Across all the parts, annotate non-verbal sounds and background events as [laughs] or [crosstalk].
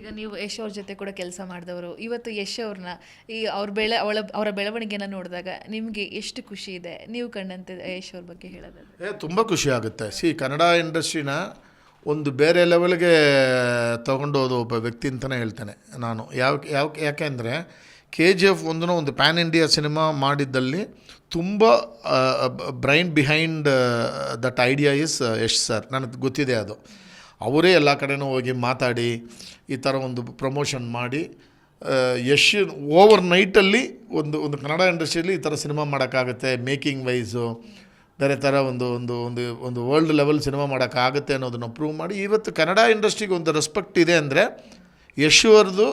ಈಗ ನೀವು ಯಶ್ ಅವ್ರ ಜೊತೆ ಕೂಡ ಕೆಲಸ ಮಾಡಿದವರು, ಇವತ್ತು ಯಶ್ ಅವ್ರನ್ನ ಈ ಅವ್ರ ಬೆಳೆ, ಅವಳ, ಅವರ ಬೆಳವಣಿಗೆನ ನೋಡಿದಾಗ ನಿಮಗೆ ಎಷ್ಟು ಖುಷಿ ಇದೆ? ನೀವು ಕಂಡಂತೆ ಯಶ್ ಅವ್ರ ಬಗ್ಗೆ ಹೇಳೋದಾದ್ರೆ. ಏ, ತುಂಬ ಖುಷಿ ಆಗುತ್ತೆ. ಸಿ, ಕನ್ನಡ ಇಂಡಸ್ಟ್ರಿನ ಒಂದು ಬೇರೆ ಲೆವೆಲ್ಗೆ ತೊಗೊಂಡೋದು ಒಬ್ಬ ವ್ಯಕ್ತಿ ಅಂತಲೇ ಹೇಳ್ತೇನೆ ನಾನು. ಯಾವ ಯಾವ ಯಾಕೆಂದರೆ ಕೆ ಜಿ ಎಫ್ ಒಂದನ್ನು ಒಂದು ಪ್ಯಾನ್ ಇಂಡಿಯಾ ಸಿನಿಮಾ ಮಾಡಿದ್ದಲ್ಲಿ ತುಂಬ brain behind that idea is Yash sir ನನಗೆ ಗೊತ್ತಿದೆ ಅದು. ಅವರೇ ಎಲ್ಲ ಕಡೆನೂ ಹೋಗಿ ಮಾತಾಡಿ ಈ ಥರ ಒಂದು ಪ್ರಮೋಷನ್ ಮಾಡಿ ಯಶ್ ಓವರ್ ನೈಟಲ್ಲಿ ಒಂದು ಒಂದು ಕನ್ನಡ ಇಂಡಸ್ಟ್ರಿಯಲ್ಲಿ ಈ ಥರ ಸಿನಿಮಾ ಮಾಡೋಕ್ಕಾಗುತ್ತೆ, ಮೇಕಿಂಗ್ ವೈಸು, ಬೇರೆ ಥರ ಒಂದು ಒಂದು ಒಂದು ಒಂದು ವರ್ಲ್ಡ್ ಲೆವೆಲ್ ಸಿನಿಮಾ ಮಾಡೋಕ್ಕಾಗುತ್ತೆ ಅನ್ನೋದನ್ನು ಪ್ರೂವ್ ಮಾಡಿ, ಇವತ್ತು ಕನ್ನಡ ಇಂಡಸ್ಟ್ರಿಗೆ ಒಂದು ರೆಸ್ಪೆಕ್ಟ್ ಇದೆ ಅಂದರೆ ಯಶ್ ಅವ್ರದ್ದು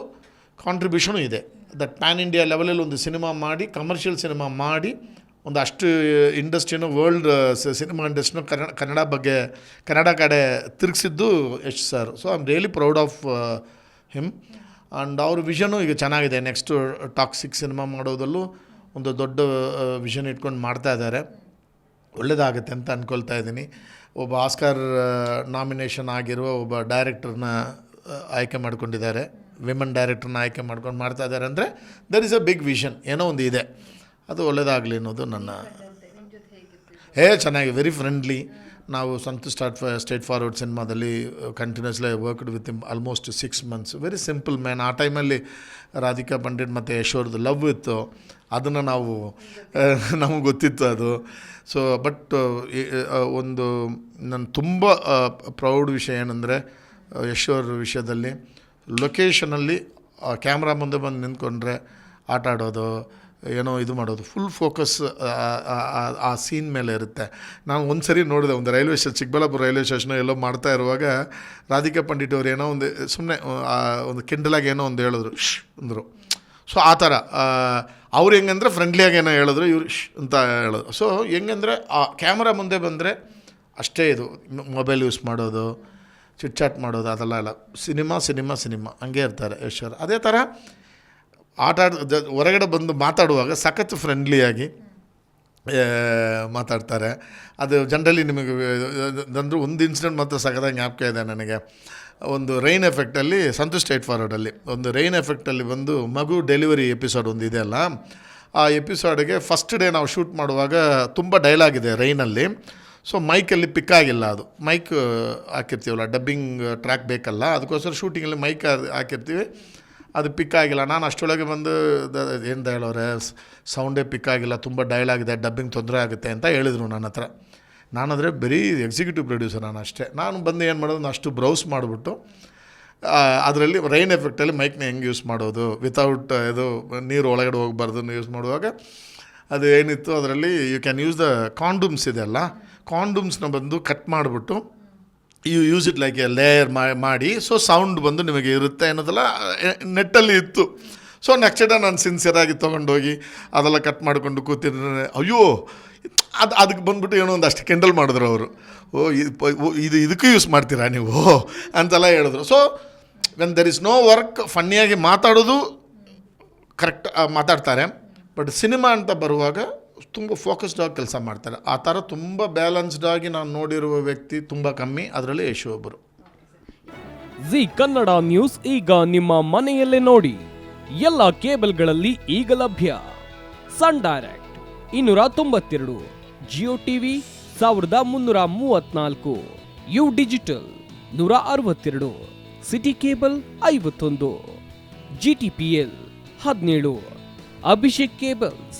ಕಾಂಟ್ರಿಬ್ಯೂಷನು ಇದೆ. ದಟ್ ಪ್ಯಾನ್ ಇಂಡಿಯಾ ಲೆವೆಲಲ್ಲಿ ಒಂದು ಸಿನಿಮಾ ಮಾಡಿ ಕಮರ್ಷಿಯಲ್ ಸಿನಿಮಾ ಮಾಡಿ ಒಂದು ಅಷ್ಟು ಇಂಡಸ್ಟ್ರಿನೂ ವರ್ಲ್ಡ್ ಸಿನಿಮಾ ಇಂಡಸ್ಟ್ರಿನೂ ಕನ್ನಡ ಕನ್ನಡ ಬಗ್ಗೆ, ಕನ್ನಡ ಕಡೆ ತಿರುಗಿಸಿದ್ದು Yash sir so I am really proud of him and ಅವ್ರ ವಿಷನು ಈಗ ಚೆನ್ನಾಗಿದೆ. ನೆಕ್ಸ್ಟು ಟಾಕ್ಸಿಕ್ ಸಿನಿಮಾ ಮಾಡೋದಲ್ಲೂ ಒಂದು ದೊಡ್ಡ ವಿಷನ್ ಇಟ್ಕೊಂಡು ಮಾಡ್ತಾ ಇದ್ದಾರೆ. ಒಳ್ಳೆಯದಾಗುತ್ತೆ ಅಂತ ಅಂದ್ಕೊಳ್ತಾ ಇದ್ದೀನಿ. ಒಬ್ಬ ಆಸ್ಕರ್ ನಾಮಿನೇಷನ್ ಆಗಿರುವ ಒಬ್ಬ ಡೈರೆಕ್ಟರ್ನ ಆಯ್ಕೆ ಮಾಡ್ಕೊಂಡಿದ್ದಾರೆ. ವಿಮನ್ ಡೈರೆಕ್ಟರ್ನ ಆಯ್ಕೆ ಮಾಡ್ಕೊಂಡು ಮಾಡ್ತಾ ಇದ್ದಾರೆ. ಅಂದರೆ there is a big vision ಏನೋ ಒಂದು ಇದೆ. ಅದು ಒಳ್ಳೆಯದಾಗಲಿ ಅನ್ನೋದು ನನ್ನ ಹೇ ಚೆನ್ನಾಗಿ ವೆರಿ ಫ್ರೆಂಡ್ಲಿ ನಾವು ಸಂತು ಸ್ಟಾರ್ಟ್ ಸ್ಟೇಟ್ ಫಾರ್ವರ್ಡ್ ಸಿನಿಮಾದಲ್ಲಿ continuously worked with him almost six months very simple man ಆ ಟೈಮಲ್ಲಿ ರಾಧಿಕಾ ಪಂಡಿತ್ ಮತ್ತು ಯಶೋರ್ದು ಲವ್ ಇತ್ತು. ಅದನ್ನು ನಾವು ನಮಗೆ [laughs] ಗೊತ್ತಿತ್ತು. ಅದು. ಸೊ ಬಟ್ ಒಂದು ನನ್ನ ತುಂಬ ಪ್ರೌಡ್ ವಿಷಯ ಏನಂದರೆ ಯಶೋರ್ ವಿಷಯದಲ್ಲಿ ಲೊಕೇಶನಲ್ಲಿ ಕ್ಯಾಮ್ರಾ ಮುಂದೆ ಬಂದು ನಿಂತ್ಕೊಂಡ್ರೆ ಆಟ ಆಡೋದು ಏನೋ ಇದು ಮಾಡೋದು. ಫುಲ್ ಫೋಕಸ್ ಆ ಸೀನ್ ಮೇಲೆ ಇರುತ್ತೆ. ನಾನು ಒಂದು ಸರಿ ನೋಡಿದೆ, ಒಂದು railway station, Chikkaballapura railway station ಎಲ್ಲೋ ಮಾಡ್ತಾ ಇರುವಾಗ ರಾಧಿಕಾ ಪಂಡಿಟ್ ಅವ್ರು ಏನೋ ಒಂದು ಸುಮ್ಮನೆ ಒಂದು ಕಿಂಡಲಾಗಿ ಏನೋ ಒಂದು ಹೇಳಿದ್ರು ಶ್ ಅಂದರು. ಸೊ ಆ ಥರ ಅವ್ರು ಹೆಂಗಂದ್ರೆ ಫ್ರೆಂಡ್ಲಿಯಾಗಿ ಏನೋ ಹೇಳಿದ್ರು, ಇವ್ರು ಶ್ ಅಂತ ಹೇಳೋದು ಸೊ ಹೆಂಗಂದರೆ ಆ ಕ್ಯಾಮ್ರಾ ಮುಂದೆ ಬಂದರೆ ಅಷ್ಟೇ ಇದು ಮೊಬೈಲ್ ಯೂಸ್ ಮಾಡೋದು ಚಿಟ್ ಚಾಟ್ ಮಾಡೋದು, ಅದೆಲ್ಲ ಎಲ್ಲ ಸಿನಿಮಾ ಸಿನಿಮಾ ಸಿನಿಮಾ ಹಂಗೆ ಇರ್ತಾರೆ ಯಶ್ವರ್ ಅದೇ ಥರ ಆಟ ಹೊರಗಡೆ ಬಂದು ಮಾತಾಡುವಾಗ ಸಖತ್ತು ಫ್ರೆಂಡ್ಲಿಯಾಗಿ ಮಾತಾಡ್ತಾರೆ. ಅದು ಜನರಲಿ ನಿಮಗೆ ಅಂದರೆ ಒಂದು ಇನ್ಸಿಡೆಂಟ್ ಮಾತ್ರ ಸಖತ್ತಾಗಿ ಜ್ಞಾಪಕ ಇದೆ ನನಗೆ. ಒಂದು ರೈನ್ ಎಫೆಕ್ಟಲ್ಲಿ ಸಂತು ಸ್ಟೇಟ್ ಫಾರ್ವರ್ಡಲ್ಲಿ ಒಂದು ರೈನ್ ಎಫೆಕ್ಟಲ್ಲಿ ಬಂದು ಮಗು ಡೆಲಿವರಿ ಎಪಿಸೋಡ್ ಒಂದು ಇದೆಯಲ್ಲ ಆ ಎಪಿಸೋಡ್ಗೆ ಫಸ್ಟ್ ಡೇ ನಾವು ಶೂಟ್ ಮಾಡುವಾಗ ತುಂಬ ಡೈಲಾಗ್ ಇದೆ ರೈನಲ್ಲಿ ಸೊ ಮೈಕಲ್ಲಿ ಪಿಕ್ ಆಗಿಲ್ಲ ಅದು. ಮೈಕ್ ಹಾಕಿರ್ತೀವಲ್ಲ ಡಬ್ಬಿಂಗ್ ಟ್ರ್ಯಾಕ್ ಬೇಕಲ್ಲ. ಅದಕ್ಕೋಸ್ಕರ ಶೂಟಿಂಗಲ್ಲಿ ಮೈಕ್ ಹಾಕಿರ್ತೀವಿ. ಅದು ಪಿಕ್ ಆಗಿಲ್ಲ. ನಾನು ಅಷ್ಟೊಳಗೆ ಬಂದು ಏನು ಹೇಳೋರೆ ಸೌಂಡೇ ಪಿಕ್ ಆಗಿಲ್ಲ, ತುಂಬ ಡೈಲಾಗ್ ಆಗಿದೆ ಡಬ್ಬಿಂಗ್ ತೊಂದರೆ ಆಗುತ್ತೆ ಅಂತ ಹೇಳಿದರು ನನ್ನ ಹತ್ರ. ನಾನಂದರೆ ಬರೀ ಎಕ್ಸಿಕ್ಯೂಟಿವ್ ಪ್ರೊಡ್ಯೂಸರ್ ನಾನು ಅಷ್ಟೇ. ನಾನು ಬಂದು ಏನು ಮಾಡೋದು, ನಾನು ಅಷ್ಟು ಬ್ರೌಸ್ ಮಾಡಿಬಿಟ್ಟು ಅದರಲ್ಲಿ ರೈನ್ ಎಫೆಕ್ಟಲ್ಲಿ ಮೈಕ್ನ ಹೆಂಗೆ ಯೂಸ್ ಮಾಡೋದು ವಿತೌಟ್ ಇದು ನೀರು ಒಳಗಡೆ ಹೋಗಬಾರ್ದು ಯೂಸ್ ಮಾಡುವಾಗ ಅದು ಏನಿತ್ತು ಅದರಲ್ಲಿ you can use the condoms ಇದೆಯಲ್ಲ ಕಾಂಡೂಮ್ಸ್ನ ಬಂದು ಕಟ್ ಮಾಡಿಬಿಟ್ಟು you use it like a layer ಮಾಡಿ ಸೊ ಸೌಂಡ್ ಬಂದು ನಿಮಗೆ ಇರುತ್ತೆ ಅನ್ನೋದೆಲ್ಲ ನೆಟ್ಟಲ್ಲಿ ಇತ್ತು. ಸೊ ನೆಕ್ಸ್ಟ್ ಡೇ ನಾನು ಸಿನ್ಸಿಯರಾಗಿ ತೊಗೊಂಡೋಗಿ, ಅದೆಲ್ಲ ಕಟ್ ಮಾಡಿಕೊಂಡು ಕೂತಿದ್ರೆ ಅಯ್ಯೋ, ಅದು ಅದಕ್ಕೆ ಬಂದುಬಿಟ್ಟು ಏನೋ ಒಂದು ಅಷ್ಟು ಕೆಂಡಲ್ ಮಾಡಿದ್ರು ಅವರು. ಓ, ಇದು ಇದಕ್ಕೂ ಯೂಸ್ ಮಾಡ್ತೀರಾ ನೀವು? ಅಂತೆಲ್ಲ ಹೇಳಿದ್ರು. So when there is no work ಫನ್ನಿಯಾಗಿ ಮಾತಾಡೋದು ಕರೆಕ್ಟ್ ಮಾತಾಡ್ತಾರೆ. ಬಟ್ ಸಿನಿಮಾ ಅಂತ ಬರುವಾಗ ತುಂಬ ಫೋಕಸ್ಡ್ ಆಗಿ ಕೆಲಸ ಮಾಡ್ತಾರೆ. ಆ ಥರ ತುಂಬ ಬ್ಯಾಲೆನ್ಸ್ಡಾಗಿ ನಾನು ನೋಡಿರುವ ವ್ಯಕ್ತಿ ತುಂಬ ಕಮ್ಮಿ, ಅದರಲ್ಲಿ ಯಶು ಒಬ್ಬರು. ಜಿ ಕನ್ನಡ ನ್ಯೂಸ್ ಈಗ ನಿಮ್ಮ ಮನೆಯಲ್ಲೇ ನೋಡಿ. ಎಲ್ಲ ಕೇಬಲ್ಗಳಲ್ಲಿ ಈಗ ಲಭ್ಯ. ಸನ್ ಡೈರೆಕ್ಟ್ ಇನ್ನೂರ ತೊಂಬತ್ತೆರಡು, ಜಿಯೋ ಟಿವಿ ಸಾವಿರದ ಮುನ್ನೂರ ಮೂವತ್ನಾಲ್ಕು, ಯು ಡಿಜಿಟಲ್ ನೂರ ಅರವತ್ತೆರಡು, ಸಿಟಿ ಕೇಬಲ್ ಐವತ್ತೊಂದು, ಜಿ ಟಿ ಪಿ ಎಲ್ ಹದಿನೇಳು, ಅಭಿಷೇಕ್ ಕೇಬಲ್ಸ್